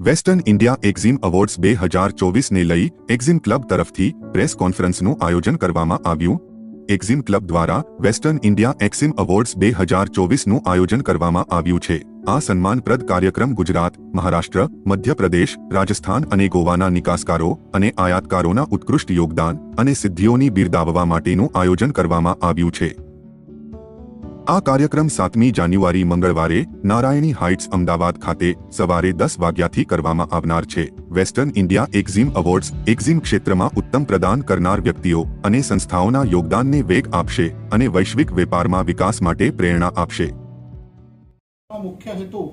Western India એક્ઝિમ awards બે હજાર ચોવીસને લઈ એક્ઝિમ ક્લબ તરફથી પ્રેસ કોન્ફરન્સનું આયોજન કરવામાં આવ્યું. એક્ઝિમ ક્લબ દ્વારા વેસ્ટર્ન ઇન્ડિયા એક્ઝિમ એવોર્ડ્સ બે હજાર ચોવીસનું આયોજન કરવામાં આવ્યું છે. આ સન્માનપ્રદ કાર્યક્રમ ગુજરાત, મહારાષ્ટ્ર, મધ્યપ્રદેશ, રાજસ્થાન અને ગોવાના નિકાસકારો અને આયાતકારોના ઉત્કૃષ્ટ યોગદાન અને સિદ્ધિઓની બિરદાવવા માટેનું આયોજન કરવામાં આવ્યું છે. આ કાર્યક્રમ સાતમી જાન્યુઆરી મંગળવારે નારાયણી હાઇટ્સ અમદાવાદ ખાતે સવારે દસ વાગ્યાથી કરવામાં આવનાર છે. Western India EXIM awards EXIM ક્ષેત્રમાં ઉત્તમ પ્રદાન કરનાર વ્યક્તિઓ અને સંસ્થાઓના યોગદાનને વેગ આપશે અને વૈશ્વિક વેપારમાં વિકાસ માટે પ્રેરણા આપશે. મુખ્ય હેતુ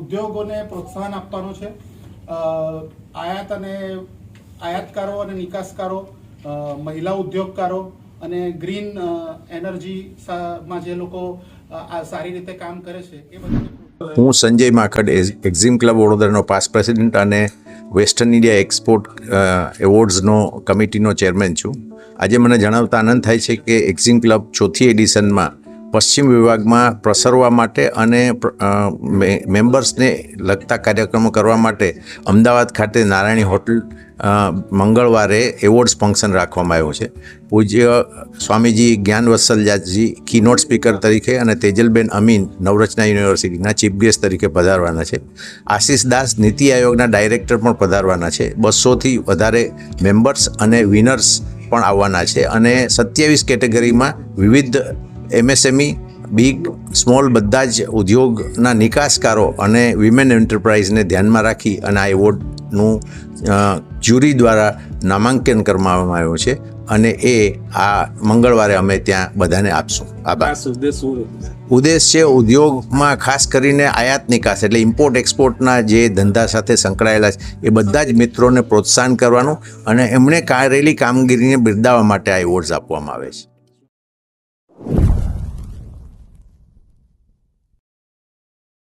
ઉદ્યોગોને પ્રોત્સાહન આપવાનો છે. આયાત અને આયાતકારો અને નિકાસકારો મહિલા ઉદ્યોગકારો અને ગ્રીન એનર્જી જે લોકો સારી રીતે કામ કરે છે, એ બધું હું સંજય માખડ એક્ઝિમ ક્લબ વડોદરાનો પાસ પ્રેસિડેન્ટ અને વેસ્ટર્ન ઇન્ડિયા એક્સપોર્ટ એવોર્ડ્સનો કમિટીનો ચેરમેન છું. આજે મને જણાવતા આનંદ થાય છે કે એક્ઝિમ ક્લબ ચોથી એડિશનમાં પશ્ચિમ વિભાગમાં પ્રસરવા માટે અને મેમ્બર્સને લગતા કાર્યક્રમો કરવા માટે અમદાવાદ ખાતે નારાયણી હોટલ મંગળવારે એવોર્ડ્સ ફંક્શન રાખવામાં આવ્યું છે. પૂજ્ય સ્વામીજી જ્ઞાન વત્સલજાજી કીનોટ સ્પીકર તરીકે અને તેજલબેન અમીન નવરચના યુનિવર્સિટીના ચીફ ગેસ્ટ તરીકે પધારવાના છે. આશીષ દાસ નીતિ આયોગના ડાયરેક્ટર પણ પધારવાના છે. બસોથી વધારે મેમ્બર્સ અને વિનર્સ પણ આવવાના છે. અને સત્યાવીસ કેટેગરીમાં વિવિધ એમએસએમઈ બિગ સ્મોલ બધા જ ઉદ્યોગના નિકાસકારો અને વિમેન એન્ટરપ્રાઇઝને ધ્યાનમાં રાખી અને આ એવોર્ડનું જ્યુરી દ્વારા નામાંકન કરવામાં આવ્યું છે અને એ આ મંગળવારે અમે ત્યાં બધાને આપશું. આભાર. ઉદ્દેશ છે ઉદ્યોગમાં ખાસ કરીને આયાત નિકાસ એટલે ઇમ્પોર્ટ એક્સપોર્ટના જે ધંધા સાથે સંકળાયેલા છે એ બધા જ મિત્રોને પ્રોત્સાહન કરવાનું અને એમણે કરેલી કામગીરીને બિરદાવવા માટે આ એવોર્ડ્સ આપવામાં આવે છે.